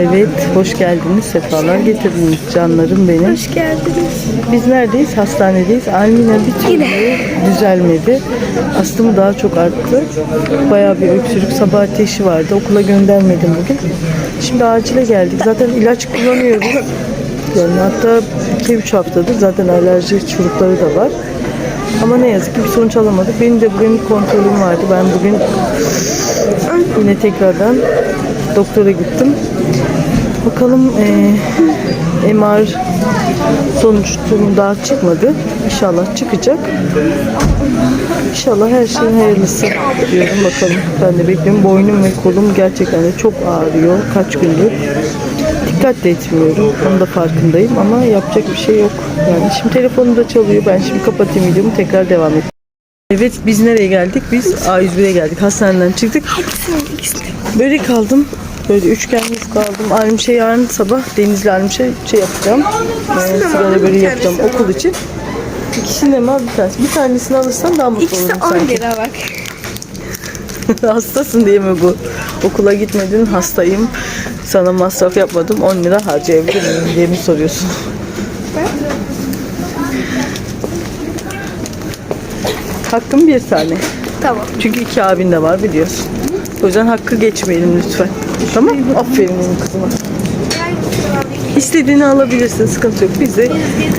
Evet, hoş geldiniz. Sefalar getirdiniz canlarım benim. Hoş geldiniz. Biz neredeyiz? Hastanedeyiz. Almina bir türlü düzelmedi. Astımı daha çok arttı. Bayağı bir öksürük, sabah ateşi vardı. Okula göndermedim bugün. Şimdi acile geldik. Zaten ilaç kullanıyoruz. Yani hatta 2-3 haftadır zaten alerji çurukları da var. Ama ne yazık ki bir sonuç alamadık. Benim de bugün kontrolüm vardı. Ben bugün yine tekrardan doktora gittim. Bakalım eee MR sonuç daha çıkmadı. İnşallah çıkacak. İnşallah her şeyin hayırlısı diyorum bakalım. Ben de bekliyorum. Boynum ve kolum gerçekten de çok ağrıyor. Kaç gündür. Dikkat de etmiyorum. Onun da farkındayım ama yapacak bir şey yok. Yani şimdi telefonum da çalıyor. Ben şimdi kapatayım videomu tekrar devam edeyim. Evet biz nereye geldik? Biz A101'e geldik. Hastaneden çıktık. Börek aldım. Böyle üçgen yufka aldım. Armışe yarın sabah Denizli Armışe şey yapacağım. Ee, sigara böreği yapacağım okul için. İkisini mi bir tanesi? Bir tanesini alırsan daha mutlu İkisi olurum 10 sanki. lira bak. Hastasın diye mi bu? Okula gitmedin hastayım. Sana masraf yapmadım 10 lira harcayabilir miyim diye mi soruyorsun? Hakkım bir tane. Tamam. Çünkü iki abin de var biliyorsun. O yüzden hakkı geçmeyelim lütfen. Tamam Aferin benim kızıma. İstediğini alabilirsin. Sıkıntı yok. Biz de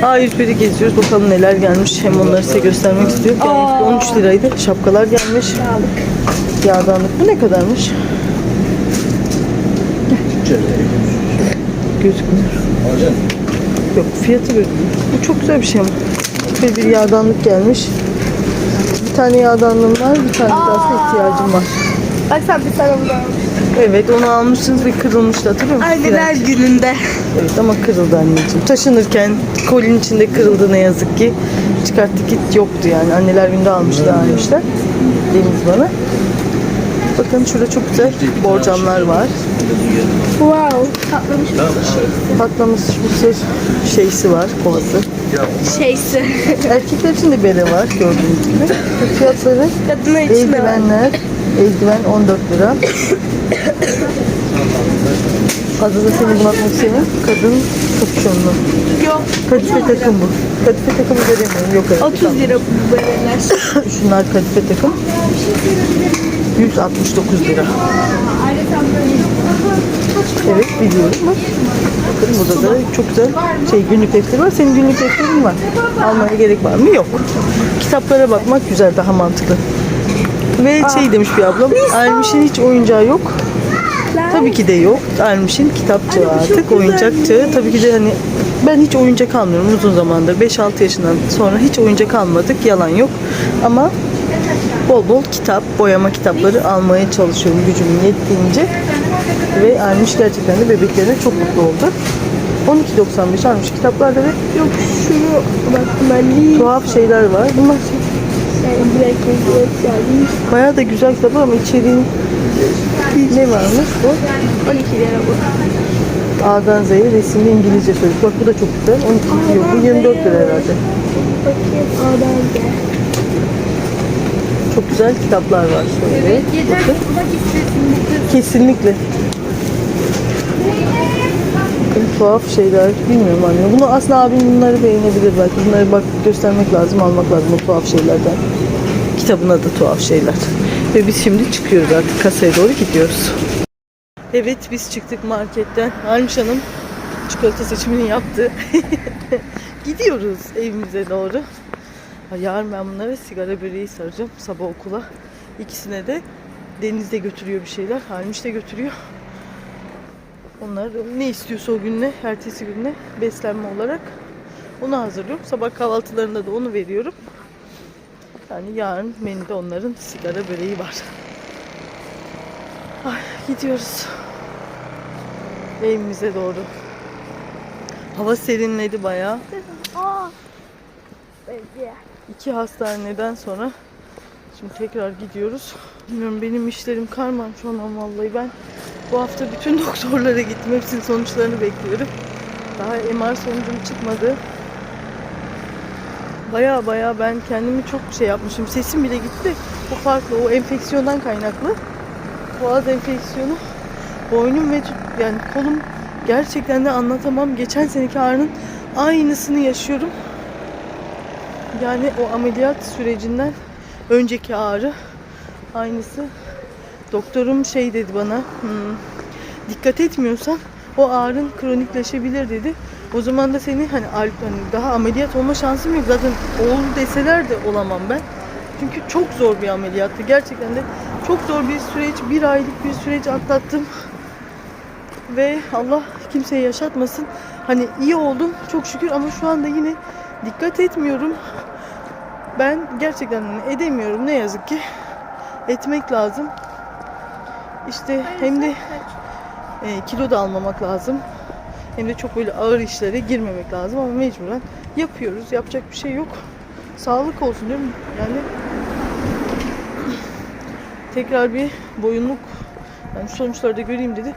A101'i geziyoruz. Bakalım neler gelmiş. Hem onları size göstermek istiyorum. Yani 13 liraydı. Şapkalar gelmiş. Yağdanlık. Bu ne kadarmış? Gözükmüyor. Yok fiyatı böyle. Bu çok güzel bir şey ama. Böyle bir yağdanlık gelmiş. Bir tane yağdanlığım var. Bir tane aslında ihtiyacım var. Bak sen bir tane bunu almış. Evet onu almışsınız ve kırılmıştı hatırlıyor musun? Anneler Fren. gününde. Evet ama kırıldı anneciğim. Taşınırken kolin içinde kırıldı ne yazık ki. Çıkarttık git yoktu yani. Anneler günde almışlar almışlar. Deniz bana. Bakın şurada çok güzel borcamlar var. Wow. Patlamış mısır Patlamış mısır şeysi var, kovası. şeysi. Erkekler için de bere var gördüğünüz gibi. Fiyatları Kadınlar için de var. eldivenler, eldiven 14 lira. Seni bunaltmak senin kadın kapüşonlu. Yok. Kadife takım bu. Kadife takımı göremiyorum. Yok evet. 30 lira bu bereler. Şunlar kadife takım. 169 lira. Evet biliyorum bak. Bakın burada da çok güzel şey günlük defteri var. Senin günlük defterin var. Almaya gerek var mı? Yok. Kitaplara bakmak güzel daha mantıklı. Ve şey demiş bir ablam. Almiş'in hiç oyuncağı yok. Tabii ki de yok. Almış'in kitap çağı artık. Oyuncak çağı. Tabii ki de hani ben hiç oyuncak almıyorum uzun zamandır. 5-6 yaşından sonra hiç oyuncak almadık. Yalan yok. Ama bol bol kitap, boyama kitapları almaya çalışıyorum gücümün yettiğince. Ve Almış gerçekten de bebeklerine çok mutlu oldu. 12.95 almış kitaplarda ve Yok şunu bak ben tuhaf şeyler var. Bunlar bayağı da güzel kitaplar ama içeriğin ne varmış bu? 12 lira bu. A'dan Z'ye resimli İngilizce sözlük. Bak bu da çok güzel. 12 yok bu 24 lira herhalde. Bakayım A'dan gel. Çok güzel kitaplar var şöyle. Yeter bak istesin. Kesinlikle. Bakın tuhaf şeyler bilmiyorum anne. Bunu aslında abim bunları beğenebilir belki. Bunları bak göstermek lazım, almak lazım o tuhaf şeylerden. Kitabın adı tuhaf şeyler. Ve biz şimdi çıkıyoruz artık kasaya doğru gidiyoruz. Evet biz çıktık marketten. Almış Hanım çikolata seçimini yaptı. gidiyoruz evimize doğru. Yarın ben bunlara sigara böreği saracağım sabah okula. İkisine de Deniz de götürüyor bir şeyler. Halmiş de götürüyor. Onlar ne istiyorsa o günle, ertesi günle beslenme olarak onu hazırlıyorum. Sabah kahvaltılarında da onu veriyorum. Yani yarın menüde onların sigara böreği var. Ay, gidiyoruz. Evimize doğru. Hava serinledi bayağı. İki hastaneden sonra şimdi tekrar gidiyoruz. Bilmiyorum benim işlerim karman şu an vallahi ben bu hafta bütün doktorlara gittim. Hepsinin sonuçlarını bekliyorum. Daha MR sonucum çıkmadı. Baya baya ben kendimi çok şey yapmışım. Sesim bile gitti. O farklı. O enfeksiyondan kaynaklı. Boğaz enfeksiyonu boynum ve yani kolum gerçekten de anlatamam. Geçen seneki ağrının aynısını yaşıyorum. Yani o ameliyat sürecinden önceki ağrı aynısı. Doktorum şey dedi bana, hmm, dikkat etmiyorsan o ağrın kronikleşebilir dedi. O zaman da seni hani, hani daha ameliyat olma şansım yok. Zaten ol deseler de olamam ben. Çünkü çok zor bir ameliyattı. Gerçekten de çok zor bir süreç, bir aylık bir süreç atlattım. Ve Allah kimseye yaşatmasın. Hani iyi oldum çok şükür ama şu anda yine dikkat etmiyorum. Ben gerçekten edemiyorum ne yazık ki. Etmek lazım. İşte hem de e, kilo da almamak lazım. Hem de çok böyle ağır işlere girmemek lazım ama mecburen yapıyoruz. Yapacak bir şey yok. Sağlık olsun diyorum. Yani tekrar bir boyunluk yani sonuçları da göreyim dedi.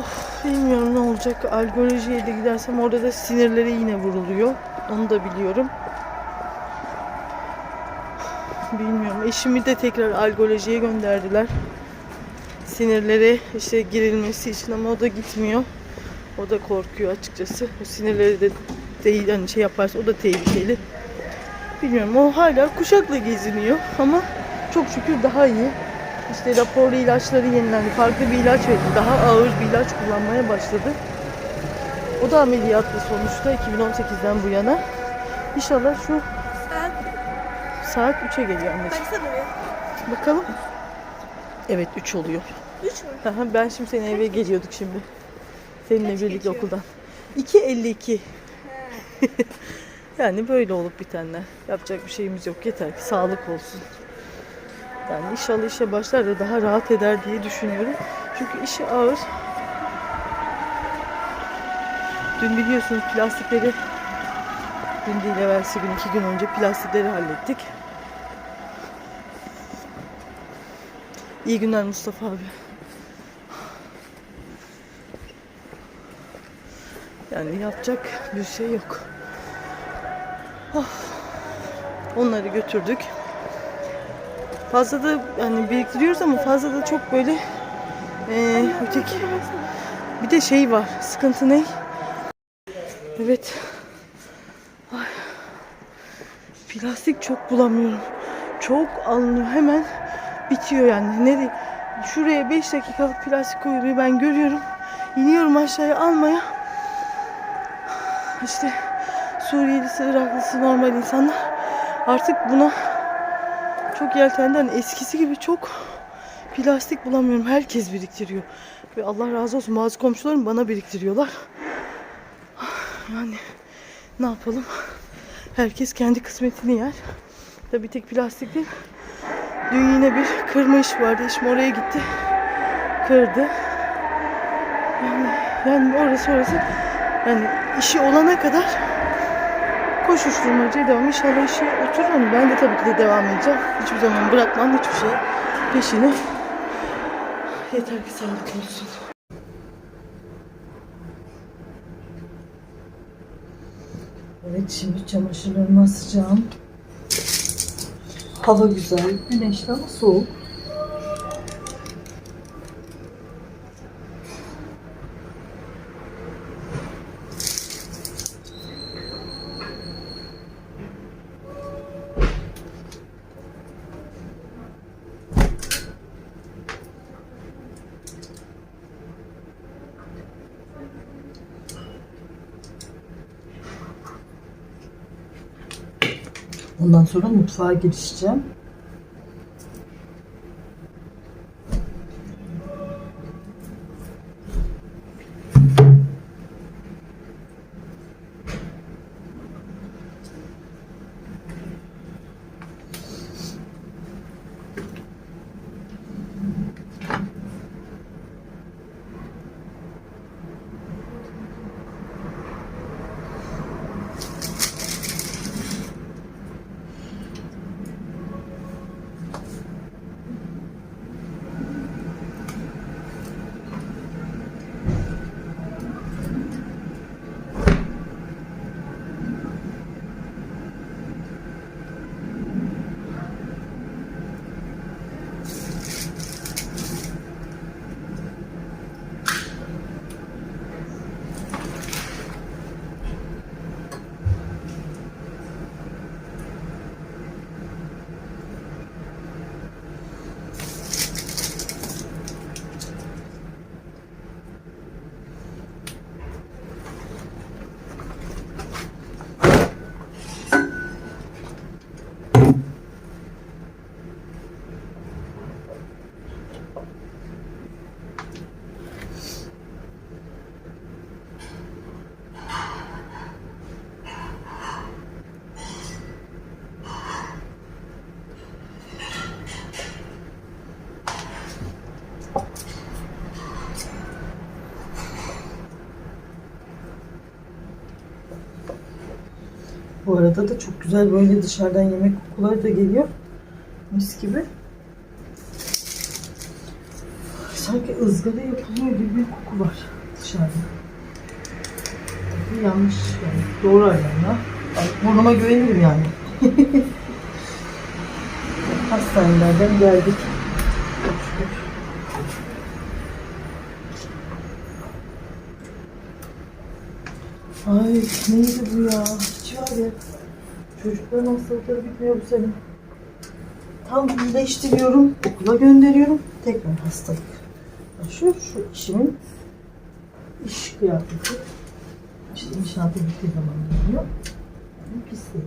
Of, bilmiyorum ne olacak. Algolojiye de gidersem orada da sinirlere yine vuruluyor. Onu da biliyorum. Bilmiyorum. Eşimi de tekrar algolojiye gönderdiler. Sinirlere işte girilmesi için ama o da gitmiyor. O da korkuyor açıkçası. O sinirleri de değil hani şey yaparsa o da tehlikeli. Bilmiyorum o hala kuşakla geziniyor ama çok şükür daha iyi. İşte raporlu ilaçları yenilendi. Farklı bir ilaç verdi. Daha ağır bir ilaç kullanmaya başladı. O da ameliyatlı sonuçta 2018'den bu yana. İnşallah şu saat 3'e geliyor anneciğim. Baksana bir. Bakalım. Evet 3 oluyor. 3 mü? Aha, ben şimdi senin eve geliyorduk şimdi. Seninle Kaç birlikte geçiyor? okuldan. 2.52. yani böyle olup bitenler. Yapacak bir şeyimiz yok. Yeter ki sağlık olsun. Yani inşallah işe başlar da daha rahat eder diye düşünüyorum. Çünkü işi ağır. Dün biliyorsunuz plastikleri dün değil evvelsi gün iki gün önce plastikleri hallettik. İyi günler Mustafa abi. Yani yapacak bir şey yok. Of. Onları götürdük. Fazla da yani biriktiriyoruz ama fazla da çok böyle eee öteki bir de şey var. Sıkıntı ne? Evet. Ay. Plastik çok bulamıyorum. Çok alınıyor. Hemen bitiyor yani. Nereye? Şuraya 5 dakikalık plastik koyuluyor. Ben görüyorum. İniyorum aşağıya almaya. İşte Suriyelisi, Iraklısı, normal insanlar artık buna çok yeltendi. Eskisi gibi çok plastik bulamıyorum. Herkes biriktiriyor. Ve Allah razı olsun bazı komşularım bana biriktiriyorlar. Yani ne yapalım? Herkes kendi kısmetini yer. Tabii tek plastik değil. Dün yine bir kırma iş vardı. Eşim oraya gitti. Kırdı. Yani, yani orası orası. Yani işi olana kadar koşuşturmacaya devam. İnşallah işi oturur. Hani ben de tabii ki de devam edeceğim. Hiçbir zaman bırakmam hiçbir şey peşini. Yeter ki sağlık olsun. Evet şimdi çamaşırlarımı asacağım. Hava güzel, güneşli ama soğuk. Ondan sonra mutfağa girişeceğim. Arada da çok güzel böyle dışarıdan yemek kokuları da geliyor. Mis gibi. Sanki ızgara yapılıyor gibi bir koku var dışarıda. Tabii yanlış yani. Doğru ayarla. Burnuma güvenirim yani. Hastanelerden geldik. Ay neydi bu ya? Hiç var ya. Çocukların hastalıkları bitmiyor bu sene. Tam iyileştiriyorum, okula gönderiyorum. Tekrar hastalık. Şu, şu işimin iş kıyafeti. İşte inşaata gittiği zaman geliyor. Yani pisliği.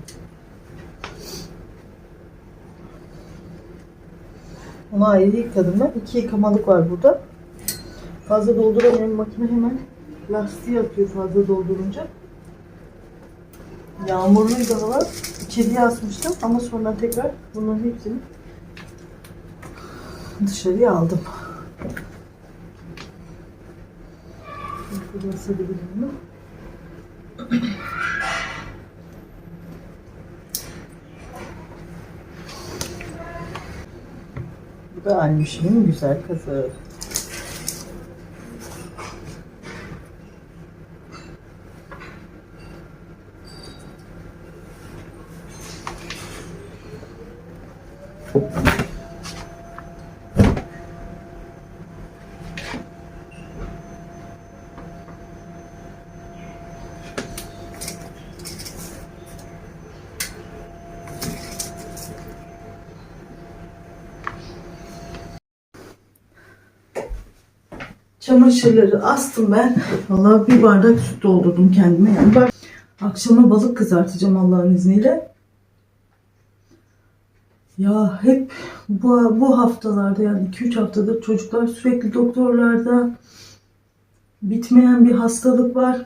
Onu ayrı yıkadım ben. İki yıkamalık var burada. Fazla dolduramıyorum. Makine hemen lastiği atıyor fazla doldurunca. Yağmurluydu hava. İçeriye asmıştım ama sonra tekrar bunların hepsini dışarıya aldım. Bu da Almiş'in güzel kızı. Çamaşırları astım ben. Vallahi bir bardak süt doldurdum kendime. Yani bak, akşama balık kızartacağım Allah'ın izniyle. Ya hep bu, bu haftalarda yani 2-3 haftadır çocuklar sürekli doktorlarda bitmeyen bir hastalık var.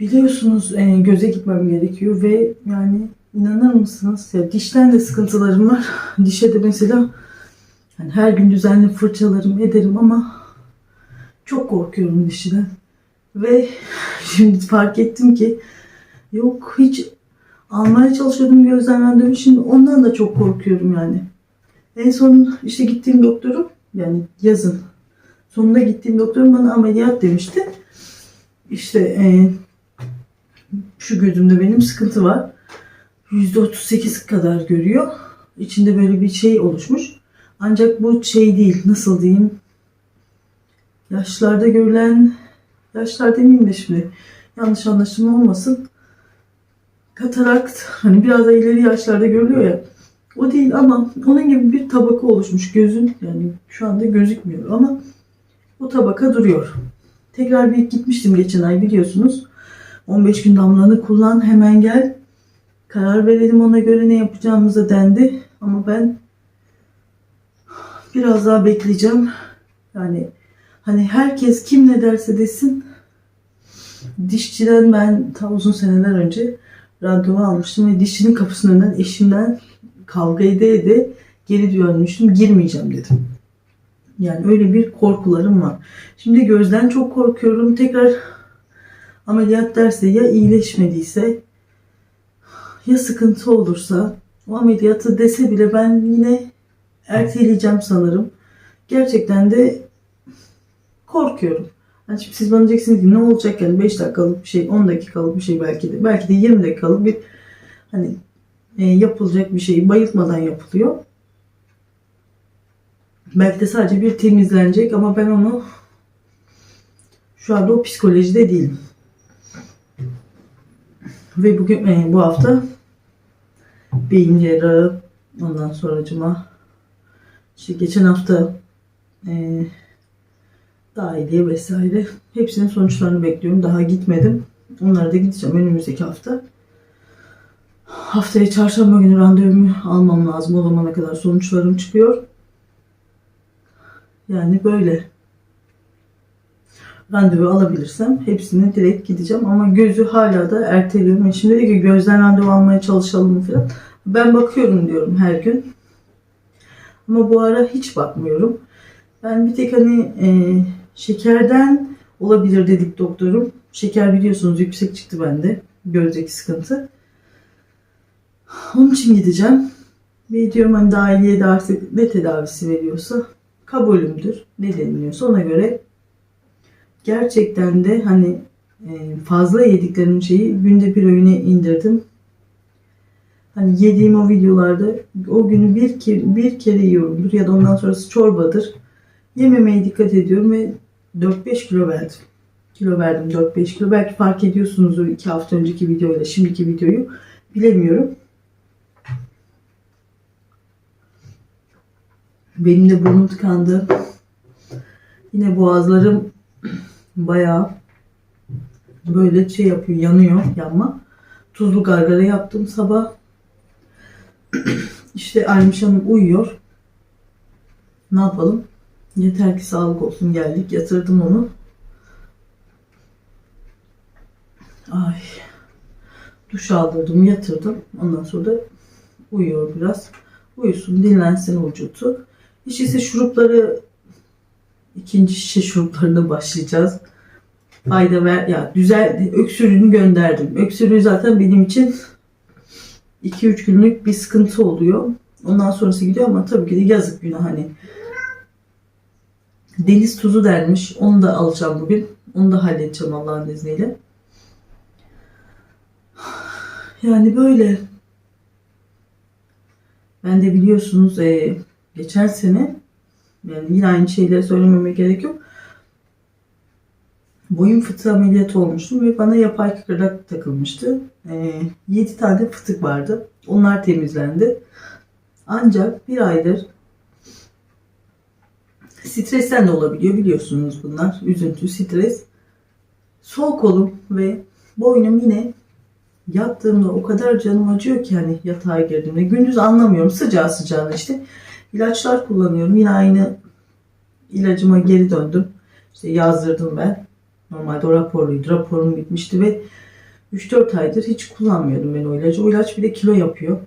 Biliyorsunuz e, göze gitmem gerekiyor ve yani inanır mısınız ya dişten de sıkıntılarım var. Dişe de mesela yani her gün düzenli fırçalarım ederim ama çok korkuyorum dişiden. Ve şimdi fark ettim ki yok hiç almaya çalışıyordum randevu. Şimdi ondan da çok korkuyorum yani. En son işte gittiğim doktorum yani yazın sonunda gittiğim doktorum bana ameliyat demişti. İşte e, şu gözümde benim sıkıntı var. %38 kadar görüyor. İçinde böyle bir şey oluşmuş. Ancak bu şey değil. Nasıl diyeyim? Yaşlarda görülen yaşlar demeyeyim de şimdi yanlış anlaşılma olmasın. Katarakt hani biraz da ileri yaşlarda görülüyor ya. O değil ama onun gibi bir tabaka oluşmuş gözün yani şu anda gözükmüyor ama o tabaka duruyor. Tekrar bir gitmiştim geçen ay biliyorsunuz. 15 gün damlanı kullan hemen gel. Karar verelim ona göre ne yapacağımıza dendi. Ama ben biraz daha bekleyeceğim. Yani hani herkes kim ne derse desin dişçiden ben ta uzun seneler önce randevu almıştım ve dişçinin kapısının önünden eşimden kavga ede ede geri dönmüştüm. Girmeyeceğim dedim. Yani öyle bir korkularım var. Şimdi gözden çok korkuyorum. Tekrar ameliyat derse ya iyileşmediyse ya sıkıntı olursa o ameliyatı dese bile ben yine erteleyeceğim sanırım. Gerçekten de korkuyorum. Yani şimdi siz bana diyeceksiniz ki ne olacak yani 5 dakikalık bir şey 10 dakikalık bir şey belki de belki de 20 dakikalık bir hani e, yapılacak bir şey bayıltmadan yapılıyor. Belki de sadece bir temizlenecek ama ben onu şu anda o psikolojide değilim. Ve bugün e, bu hafta beyin cerrahı ondan sonracıma işte geçen hafta e, dahiliye vesaire hepsinin sonuçlarını bekliyorum. Daha gitmedim. Onlara da gideceğim önümüzdeki hafta. Haftaya çarşamba günü randevumu almam lazım. O zamana kadar sonuçlarım çıkıyor. Yani böyle. Randevu alabilirsem hepsine direkt gideceğim. Ama gözü hala da erteliyorum. Şimdi dedi ki gözden randevu almaya çalışalım falan. Ben bakıyorum diyorum her gün. Ama bu ara hiç bakmıyorum. Ben bir tek hani e, şekerden olabilir dedik doktorum. Şeker biliyorsunuz yüksek çıktı bende. gözdeki sıkıntı. Onun için gideceğim. Ve diyorum hani dahiliye de artık ne tedavisi veriyorsa kabulümdür. Ne deniliyorsa ona göre gerçekten de hani e, fazla yediklerim şeyi günde bir öğüne indirdim. Hani yediğim o videolarda o günü bir, bir kere yiyorumdur ya da ondan sonrası çorbadır. Yememeye dikkat ediyorum ve 4-5 kilo verdim. Kilo verdim 4-5 kilo. Belki fark ediyorsunuzdur 2 hafta önceki videoyla şimdiki videoyu. Bilemiyorum. Benim de burnum tıkandı. Yine boğazlarım bayağı böyle şey yapıyor, yanıyor yanma. Tuzlu gargara yaptım sabah. İşte Aymış Hanım uyuyor. Ne yapalım? Yeter ki sağlık olsun geldik. Yatırdım onu. Ay. Duş aldırdım, yatırdım. Ondan sonra da uyuyor biraz. Uyusun, dinlensin vücudu. İşte ise şurupları ikinci şişe şuruplarına başlayacağız. Fayda ver ya güzel öksürüğünü gönderdim. Öksürüğü zaten benim için 2-3 günlük bir sıkıntı oluyor. Ondan sonrası gidiyor ama tabii ki de yazık günah hani. Deniz tuzu dermiş. Onu da alacağım bugün. Onu da halledeceğim Allah'ın izniyle. Yani böyle. Ben de biliyorsunuz e, geçen sene yani yine aynı şeyleri söylememe gerek yok. Boyun fıtığı ameliyatı olmuştum ve bana yapay kıkırdak takılmıştı. E, 7 tane fıtık vardı. Onlar temizlendi. Ancak bir aydır stresten de olabiliyor biliyorsunuz bunlar. Üzüntü, stres. Sol kolum ve boynum yine yattığımda o kadar canım acıyor ki hani yatağa girdiğimde. Gündüz anlamıyorum sıcağı sıcağına işte. İlaçlar kullanıyorum. Yine aynı ilacıma geri döndüm. İşte yazdırdım ben. Normalde o raporluydu. Raporum bitmişti ve 3-4 aydır hiç kullanmıyordum ben o ilacı. O ilaç bir de kilo yapıyor.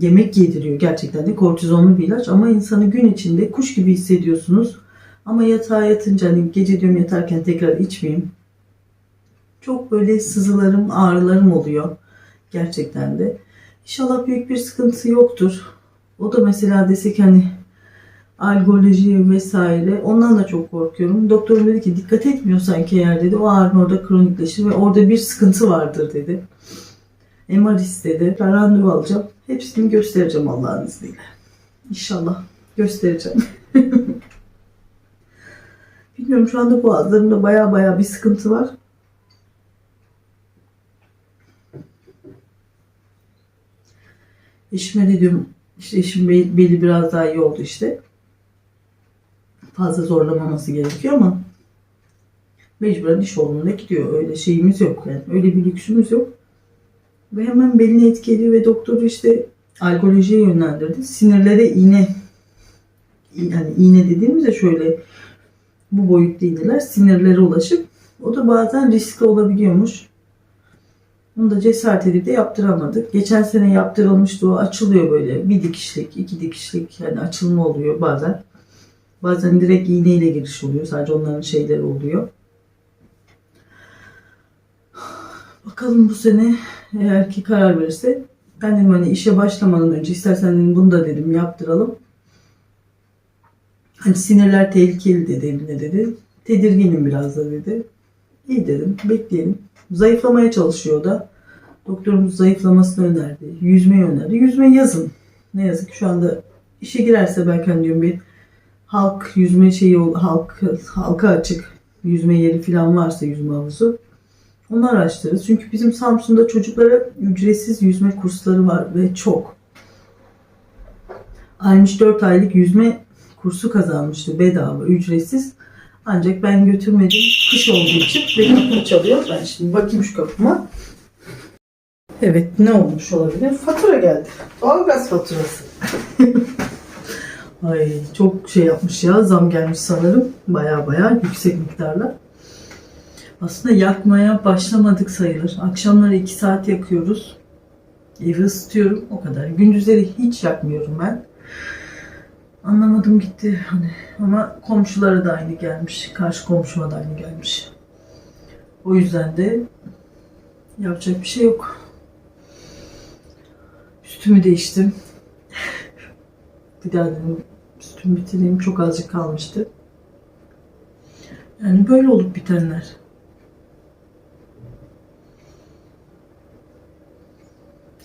Yemek yediriyor gerçekten de kortizonlu bir ilaç ama insanı gün içinde kuş gibi hissediyorsunuz. Ama yatağa yatınca hani gece diyorum yatarken tekrar içmeyeyim. Çok böyle sızılarım, ağrılarım oluyor. Gerçekten de. İnşallah büyük bir sıkıntı yoktur. O da mesela desek hani algoloji vesaire ondan da çok korkuyorum. Doktorum dedi ki dikkat etmiyor sanki eğer dedi. O ağrın orada kronikleşir ve orada bir sıkıntı vardır dedi. MR istedi. Ben randevu alacağım. Hepsini göstereceğim Allah'ın izniyle. İnşallah göstereceğim. Bilmiyorum şu anda boğazlarımda baya baya bir sıkıntı var. Eşime de diyorum işte eşim bel- beli biraz daha iyi oldu işte. Fazla zorlamaması gerekiyor ama mecburen iş olduğunda gidiyor. Öyle şeyimiz yok yani. Öyle bir lüksümüz yok. Ve hemen belini etki ediyor ve doktor işte alkolojiye yönlendirdi. Sinirlere iğne yani iğne dediğimizde şöyle bu boyutta iğneler sinirlere ulaşıp o da bazen riskli olabiliyormuş. Onu da cesaret edip de yaptıramadık. Geçen sene yaptırılmıştı o açılıyor böyle bir dikişlik, iki dikişlik yani açılma oluyor bazen. Bazen direkt iğneyle giriş oluyor. Sadece onların şeyleri oluyor. Bakalım bu sene eğer ki karar verirse ben dedim hani işe başlamadan önce istersen dedim bunu da dedim yaptıralım. Hani sinirler tehlikeli dedi Emine dedi. Tedirginim biraz da dedi. İyi dedim bekleyelim. Zayıflamaya çalışıyor da. Doktorumuz zayıflamasını önerdi. Yüzmeyi önerdi. Yüzme yazın. Ne yazık ki şu anda işe girerse belki hani diyorum bir halk yüzme şeyi halk halka açık yüzme yeri falan varsa yüzme havuzu onu araştırırız. Çünkü bizim Samsun'da çocuklara ücretsiz yüzme kursları var ve çok. Aymış 4 aylık yüzme kursu kazanmıştı bedava, ücretsiz. Ancak ben götürmedim. Kış olduğu için benim kapım çalıyor. Ben şimdi bakayım şu kapıma. Evet ne olmuş olabilir? Fatura geldi. Doğalgaz faturası. Ay çok şey yapmış ya zam gelmiş sanırım. Baya baya yüksek miktarla. Aslında yakmaya başlamadık sayılır. Akşamları 2 saat yakıyoruz. Evi ısıtıyorum o kadar. Gündüzleri hiç yakmıyorum ben. Anlamadım gitti hani ama komşulara da aynı gelmiş. Karşı komşuma da aynı gelmiş. O yüzden de Yapacak bir şey yok. Üstümü değiştim. bir daha dedim üstümü bitireyim. Çok azıcık kalmıştı. Yani böyle olup bitenler.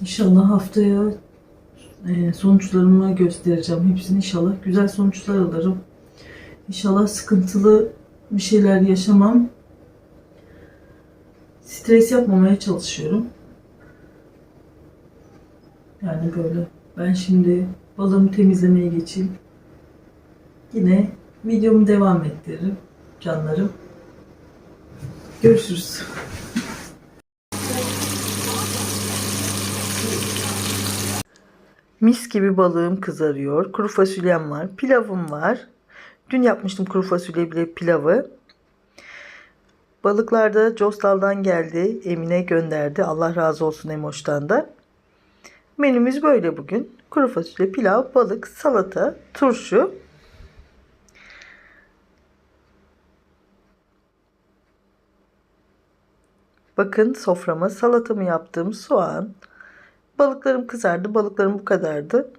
İnşallah haftaya e, sonuçlarımı göstereceğim. Hepsini inşallah güzel sonuçlar alırım. İnşallah sıkıntılı bir şeyler yaşamam. Stres yapmamaya çalışıyorum. Yani böyle. Ben şimdi balığımı temizlemeye geçeyim. Yine videomu devam ettiririm canlarım. Görüşürüz. Mis gibi balığım kızarıyor. Kuru fasulyem var. Pilavım var. Dün yapmıştım kuru fasulye bile pilavı. Balıklar da Costal'dan geldi. Emine gönderdi. Allah razı olsun Emoş'tan da. Menümüz böyle bugün. Kuru fasulye, pilav, balık, salata, turşu. Bakın soframa salatamı yaptım. Soğan. Balıklarım kızardı. Balıklarım bu kadardı.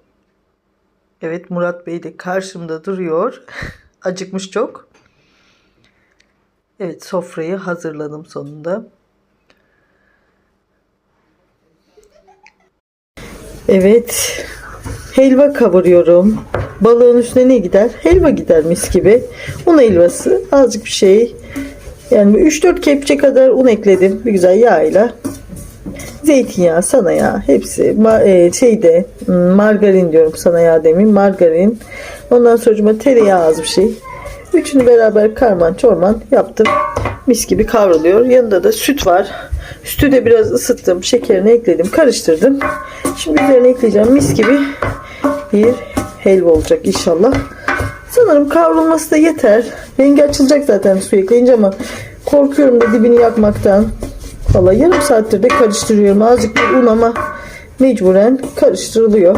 Evet Murat Bey de karşımda duruyor. Acıkmış çok. Evet sofrayı hazırladım sonunda. Evet. Helva kavuruyorum. Balığın üstüne ne gider? Helva gider mis gibi. Un helvası. Azıcık bir şey. Yani 3-4 kepçe kadar un ekledim. Bir güzel yağıyla. Zeytinyağı, sana yağ hepsi. E, şeyde margarin diyorum sana yağ demeyeyim. Margarin. Ondan sonra tereyağı az bir şey. Üçünü beraber karman çorman yaptım. Mis gibi kavruluyor. Yanında da süt var. Sütü de biraz ısıttım. Şekerini ekledim. Karıştırdım. Şimdi üzerine ekleyeceğim. Mis gibi bir helva olacak inşallah. Sanırım kavrulması da yeter. Rengi açılacak zaten su ekleyince ama korkuyorum da dibini yakmaktan. Valla yarım saattir de karıştırıyorum. Azıcık bir un ama mecburen karıştırılıyor.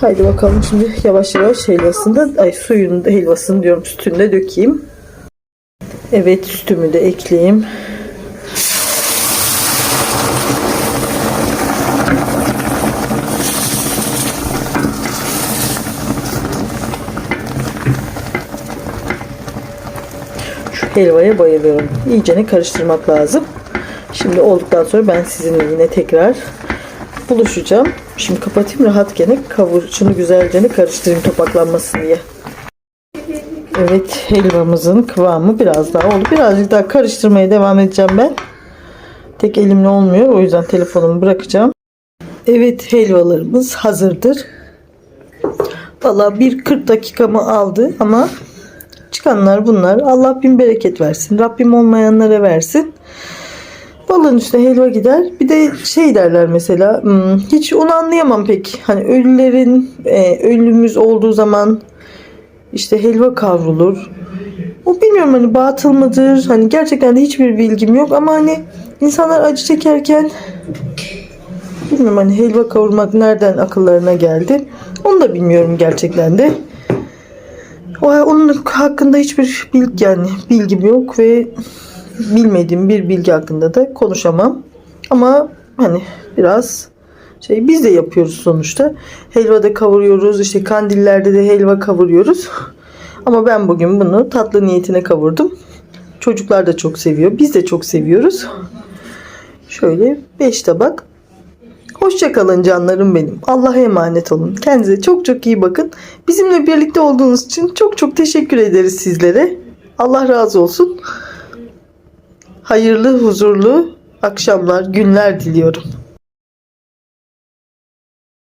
Haydi bakalım şimdi yavaş yavaş helvasını da ay suyunu da helvasını diyorum sütünü de dökeyim. Evet sütümü de ekleyeyim. Helvaya bayılıyorum. İyicene karıştırmak lazım. Şimdi olduktan sonra ben sizinle yine tekrar buluşacağım. Şimdi kapatayım rahat gene kavur şunu güzelce karıştırayım topaklanmasın diye. Evet helvamızın kıvamı biraz daha oldu. Birazcık daha karıştırmaya devam edeceğim ben. Tek elimle olmuyor. O yüzden telefonumu bırakacağım. Evet helvalarımız hazırdır. Valla bir 40 dakikamı aldı ama çıkanlar bunlar. Allah bin bereket versin. Rabbim olmayanlara versin. Balığın üstüne helva gider. Bir de şey derler mesela hmm, hiç onu anlayamam pek. Hani ölülerin e, ölümümüz olduğu zaman işte helva kavrulur. O bilmiyorum hani batıl mıdır? Hani gerçekten de hiçbir bilgim yok ama hani insanlar acı çekerken bilmiyorum hani helva kavurmak nereden akıllarına geldi. Onu da bilmiyorum gerçekten de. Onun hakkında hiçbir bilgi yani bilgim yok ve bilmediğim bir bilgi hakkında da konuşamam. Ama hani biraz şey biz de yapıyoruz sonuçta. Helva da kavuruyoruz. işte kandillerde de helva kavuruyoruz. Ama ben bugün bunu tatlı niyetine kavurdum. Çocuklar da çok seviyor. Biz de çok seviyoruz. Şöyle 5 tabak. Hoşçakalın canlarım benim. Allah'a emanet olun. Kendinize çok çok iyi bakın. Bizimle birlikte olduğunuz için çok çok teşekkür ederiz sizlere. Allah razı olsun hayırlı, huzurlu akşamlar, günler diliyorum.